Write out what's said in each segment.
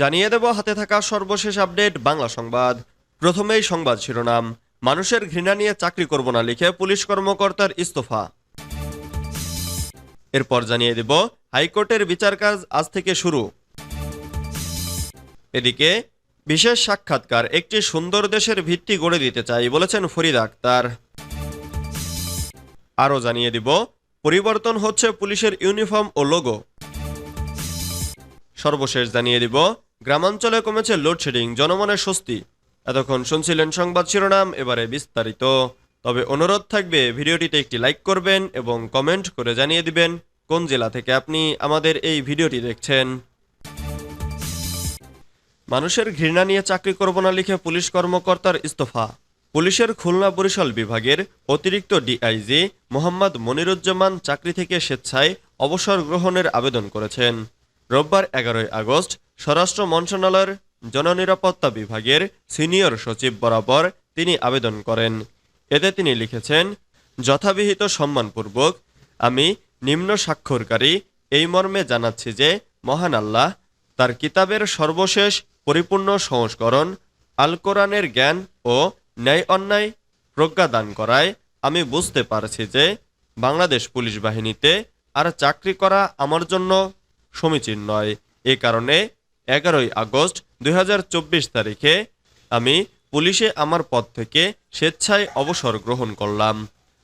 জানিয়ে দেব হাতে থাকা সর্বশেষ আপডেট বাংলা সংবাদ। প্রথমেই সংবাদ শিরোনাম। মানুষের ঘৃণা নিয়ে চাকরি করব না লিখে পুলিশ কর্মকর্তার ইস্তফা। এরপর জানিয়ে দেব, হাইকোর্টের বিচার কাজ আজ থেকে শুরু। এদিকে, বিশেষ সাক্ষাৎকার, একটি সুন্দর দেশের ভিত্তি গড়ে দিতে চাই বলেছেন ফরিদ আক্তার আরও জানিয়ে দিব, পরিবর্তন হচ্ছে পুলিশের ইউনিফর্ম ও লোগো। সর্বশেষ জানিয়ে দিব গ্রামাঞ্চলে কমেছে লোডশেডিং জনমনে স্বস্তি। এতক্ষণ শুনছিলেন সংবাদ শিরোনাম, এবারে বিস্তারিত। তবে অনুরোধ থাকবে, ভিডিওটিতে একটি লাইক করবেন এবং কমেন্ট করে জানিয়ে দিবেন কোন জেলা থেকে আপনি আমাদের এই ভিডিওটি দেখছেন। মানুষের ঘৃণা নিয়ে চাকরি করব না লিখে পুলিশ কর্মকর্তার ইস্তফা। পুলিশের খুলনা বরিশাল বিভাগের অতিরিক্ত ডিআইজি মোহাম্মদ মনিরুজ্জামান চাকরি থেকে স্বেচ্ছায় অবসর গ্রহণের আবেদন করেছেন। রোববার এগারোই আগস্ট স্বরাষ্ট্র মন্ত্রণালয়ের জননিরাপত্তা বিভাগের সিনিয়র সচিব বরাবর তিনি আবেদন করেন। এতে তিনি লিখেছেন, যথাবিহিত সম্মানপূর্বক আমি নিম্ন স্বাক্ষরকারী এই মর্মে জানাচ্ছি যে, মহান আল্লাহ, তার কিতাবের সর্বশেষ পরিপূর্ণ সংস্করণ আল কোরআনের জ্ঞান ও ন্যায় অন্যায় প্রজ্ঞা দান করায় আমি বুঝতে পারছি যে, বাংলাদেশ পুলিশ বাহিনীতে আর চাকরি করা আমার জন্য সমীচীন নয়। এ কারণে এগারোই আগস্ট দুই হাজার চব্বিশ তারিখে আমি পুলিশে আমার পদ থেকে স্বেচ্ছায় অবসর গ্রহণ করলাম।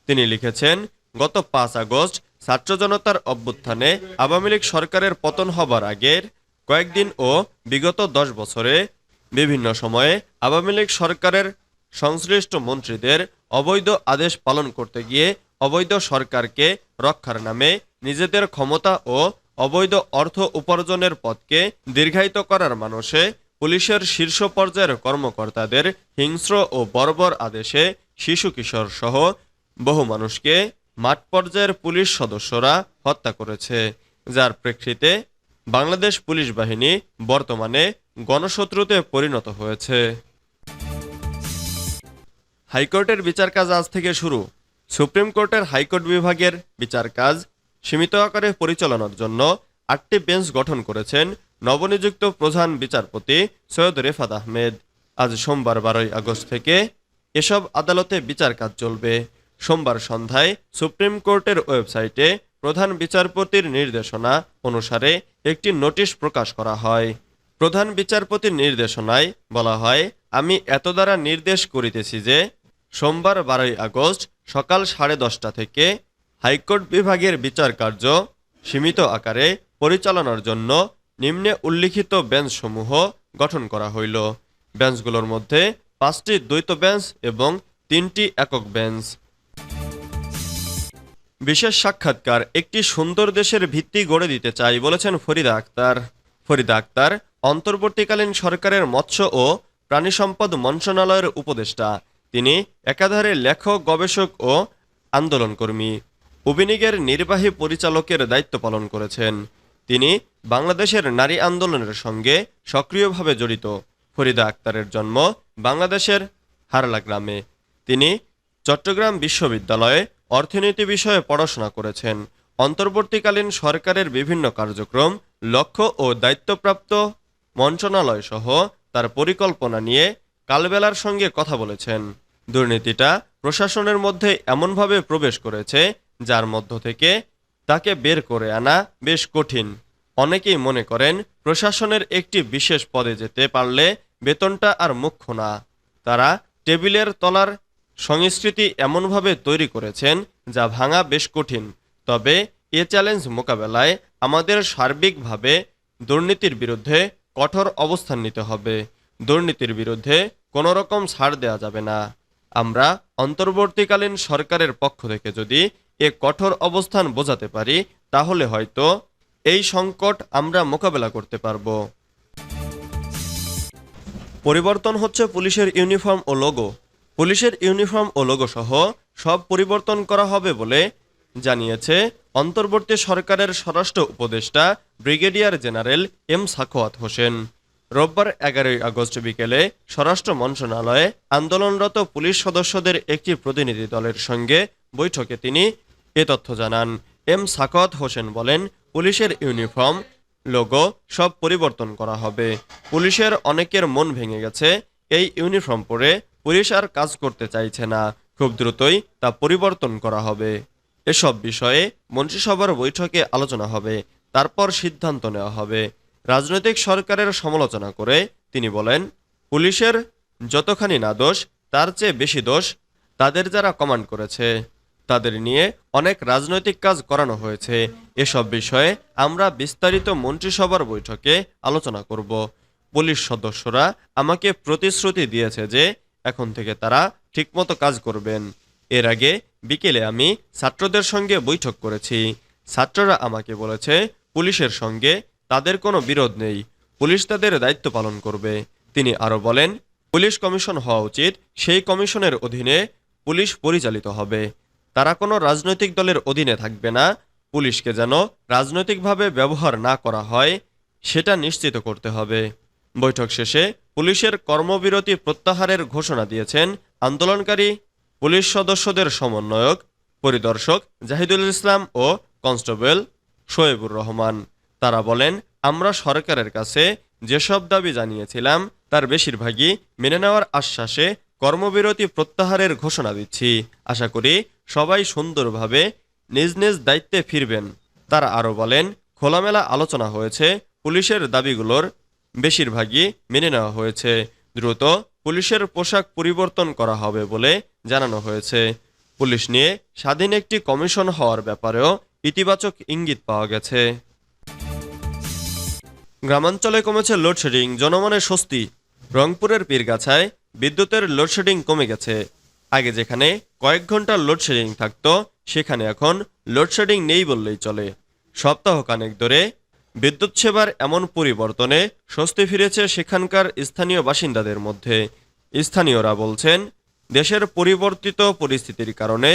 তিনি লিখেছেন, গত পাঁচ আগস্ট ছাত্র জনতার অভ্যুত্থানে আওয়ামী লীগ সরকারের পতন হবার আগের কয়েকদিন ও বিগত দশ বছরে বিভিন্ন সময়ে আওয়ামী লীগ সরকারের সংশ্লিষ্ট মন্ত্রীদের অবৈধ আদেশ পালন করতে গিয়ে অবৈধ সরকারকে রক্ষার নামে নিজেদের ক্ষমতা ও অবৈধ অর্থ উপার্জনের পথকে দীর্ঘায়িত করার মানুষে পুলিশের শীর্ষ পর্যায়ের কর্মকর্তাদের হিংস্র ও বর্বর আদেশে শিশু কিশোর সহ বহু মানুষকে মাঠ পর্যায়ের পুলিশ সদস্যরা হত্যা করেছে। যার প্রেক্ষিতে বাংলাদেশ পুলিশ বাহিনী বর্তমানে গণশত্রুতে পরিণত হয়েছে। হাইকোর্টের বিচার কাজ আজ থেকে শুরু। সুপ্রিম কোর্টের হাইকোর্ট বিভাগের বিচার কাজ সীমিত আকারে পরিচালনার জন্য আটটি বেঞ্চ গঠন করেছেন নবনিযুক্ত প্রধান বিচারপতি সৈয়দ রেফাত আহমেদ। আজ সোমবার বারোই আগস্ট থেকে এসব আদালতে বিচার কাজ চলবে। সোমবার সন্ধ্যায় সুপ্রিম কোর্টের ওয়েবসাইটে প্রধান বিচারপতির নির্দেশনা অনুসারে একটি নোটিশ প্রকাশ করা হয়। প্রধান বিচারপতির নির্দেশনায় বলা হয়, আমি এত দ্বারা নির্দেশ করিতেছি যে সোমবার বারোই আগস্ট সকাল সাড়ে দশটা থেকে হাইকোর্ট বিভাগের বিচার কার্য সীমিত আকারে পরিচালনার জন্য নিম্নে উল্লিখিত বেঞ্চসমূহ গঠন করা হইল। বেঞ্চগুলোর মধ্যে পাঁচটি দ্বৈত বেঞ্চ এবং তিনটি একক বেঞ্চ। বিশেষ সাক্ষাৎকার একটি সুন্দর দেশের ভিত্তি গড়ে দিতে চাই বলেছেন ফরিদা আক্তার। ফরিদা আক্তার অন্তর্বর্তীকালীন সরকারের মৎস্য ও প্রাণী সম্পদ মন্ত্রণালয়ের উপদেষ্টা। তিনি একাধারে লেখক, গবেষক ও আন্দোলনকর্মী। উবিনিগের নির্বাহী পরিচালকের দায়িত্ব পালন করেছেন। তিনি বাংলাদেশের নারী আন্দোলনের সঙ্গে সক্রিয়ভাবে জড়িত। ফরিদা আক্তারের জন্ম বাংলাদেশের হারলা গ্রামে। তিনি চট্টগ্রাম বিশ্ববিদ্যালয়ে অর্থনীতি বিষয়ে পড়াশোনা করেছেন। অন্তর্বর্তীকালীন সরকারের বিভিন্ন কার্যক্রম, লক্ষ্য ও দায়িত্বপ্রাপ্ত মন্ত্রণালয় সহ তার পরিকল্পনা নিয়ে কালবেলার সঙ্গে কথা বলেছেন। দুর্নীতিটা প্রশাসনের মধ্যে এমনভাবে প্রবেশ করেছে যার মধ্য থেকে তাকে বের করে আনা বেশ কঠিন। অনেকেই মনে করেন প্রশাসনের একটি বিশেষ পদে যেতে পারলে বেতনটা আর মুখ্য না। তারা টেবিলের তলার সংস্কৃতি এমনভাবে তৈরি করেছেন যা ভাঙা বেশ কঠিন। তবে এ চ্যালেঞ্জ মোকাবেলায় আমাদের সার্বিকভাবে দুর্নীতির বিরুদ্ধে কঠোর অবস্থান নিতে হবে। দুর্নীতির বিরুদ্ধে কোনো রকম ছাড় দেওয়া যাবে না। আমরা অন্তর্বর্তীকালীন সরকারের পক্ষ থেকে যদি এ কঠোর অবস্থান বোঝাতে পারি, তাহলে হয়তো এই সংকট আমরা মোকাবেলা করতে পারব। পরিবর্তন হচ্ছে পুলিশের ইউনিফর্ম ও লোগো। পুলিশের ইউনিফর্ম ও লোগো সহ সব পরিবর্তন করা হবে বলে জানিয়েছে অন্তর্বর্তী সরকারের স্বরাষ্ট্র উপদেষ্টা brigadier general M Sakhawat Hossain. রোববার এগারোই আগস্ট বিকেলে স্বরাষ্ট্র মন্ত্রণালয়ে আন্দোলনরত পুলিশ সদস্যদের একটি প্রতিনিধি দলের সঙ্গে বৈঠকে তিনি এ তথ্য জানান। এম সাকত হোসেন বলেন, পুলিশের ইউনিফর্ম, লোগো সব পরিবর্তন করা হবে। পুলিশের অনেকের মন ভেঙে গেছে, এই ইউনিফর্ম পরে পুলিশ আর কাজ করতে চাইছে না। খুব দ্রুতই তা পরিবর্তন করা হবে। এসব বিষয়ে মন্ত্রিসভার বৈঠকে আলোচনা হবে, তারপর সিদ্ধান্ত নেওয়া হবে। রাজনৈতিক সরকারের সমালোচনা করে তিনি বলেন, পুলিশের যতখানি না দোষ, তার চেয়ে বেশি দোষ তাদের যারা কমান্ড করেছে। তাদের নিয়ে অনেক রাজনৈতিক কাজ করানো হয়েছে। এসব বিষয়ে আমরা বিস্তারিত মন্ত্রিসভার বৈঠকে আলোচনা করব। পুলিশ সদস্যরা আমাকে প্রতিশ্রুতি দিয়েছে যে এখন থেকে তারা ঠিকমতো কাজ করবেন। এর আগে বিকেলে আমি ছাত্রদের সঙ্গে বৈঠক করেছি। ছাত্ররা আমাকে বলেছে, পুলিশের সঙ্গে তাদের কোনো বিরোধ নেই। পুলিশ তাদের দায়িত্ব পালন করবে। তিনি আরও বলেন, পুলিশ কমিশন হওয়া উচিত। সেই কমিশনের অধীনে পুলিশ পরিচালিত হবে। তারা কোনো রাজনৈতিক দলের অধীনে থাকবে না। পুলিশকে যেন রাজনৈতিকভাবে ব্যবহার না করা হয়, সেটা নিশ্চিত করতে হবে। বৈঠক শেষে পুলিশের কর্মবিরতি প্রত্যাহারের ঘোষণা দিয়েছেন আন্দোলনকারী পুলিশ সদস্যদের সমন্বয়ক, পরিদর্শক জাহিদুল ইসলাম ও কনস্টেবল শোয়েবুর রহমান। তারা বলেন, আমরা সরকারের কাছে যেসব দাবি জানিয়েছিলাম, তার বেশিরভাগই মেনে নেওয়ার আশ্বাসে কর্মবিরতি প্রত্যাহারের ঘোষণা দিচ্ছি। আশা করি সবাই সুন্দরভাবে নিজ নিজ দায়িত্বে ফিরবেন। তারা আরও বলেন, খোলামেলা আলোচনা হয়েছে, পুলিশের দাবিগুলোর বেশিরভাগই মেনে নেওয়া হয়েছে। দ্রুত পুলিশের পোশাক পরিবর্তন করা হবে বলে জানানো হয়েছে। পুলিশ নিয়ে স্বাধীন একটি কমিশন হওয়ার ব্যাপারেও ইতিবাচক ইঙ্গিত পাওয়া গেছে। গ্রামাঞ্চলে কমেছে লোডশেডিং, জনমনে স্বস্তি। রংপুরের পীরগাছায় বিদ্যুতের লোডশেডিং কমে গেছে। আগে যেখানে কয়েক ঘণ্টা লোডশেডিং থাকত, সেখানে এখন লোডশেডিং নেই বললেই চলে। সপ্তাহখানেক ধরে বিদ্যুৎ সেবার এমন পরিবর্তনে স্বস্তি ফিরেছে সেখানকার স্থানীয় বাসিন্দাদের মধ্যে। স্থানীয়রা বলছেন, দেশের পরিবর্তিত পরিস্থিতির কারণে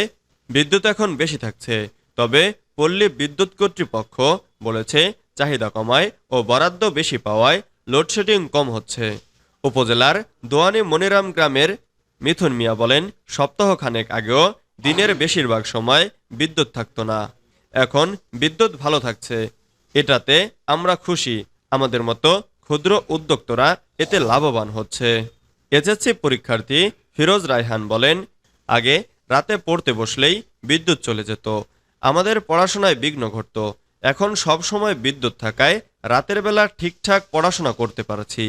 বিদ্যুৎ এখন বেশি থাকছে। তবে পল্লী বিদ্যুৎ কর্তৃপক্ষ বলেছে চাহিদা কমায় ও বরাদ্দ বেশি পাওয়ায় লোডশেডিং কম হচ্ছে। উপজেলার দোয়ানি মনিরাম গ্রামের মিথুন মিয়া বলেন, সপ্তাহখানেক আগেও দিনের বেশিরভাগ সময় বিদ্যুৎ থাকতো না। এখন বিদ্যুৎ ভালো থাকছে। এটাতে আমরা খুশি। আমাদের মতো ক্ষুদ্র উদ্যোক্তরা এতে লাভবান হচ্ছে। এসএসসি পরীক্ষার্থী ফিরোজ রায়হান বলেন, আগে রাতে পড়তে বসলেই বিদ্যুৎ চলে যেত। আমাদের পড়াশোনায় বিঘ্ন ঘটত। এখন সব সময় বিদ্যুৎ থাকায় রাতের বেলা ঠিকঠাক পড়াশোনা করতে পারছি।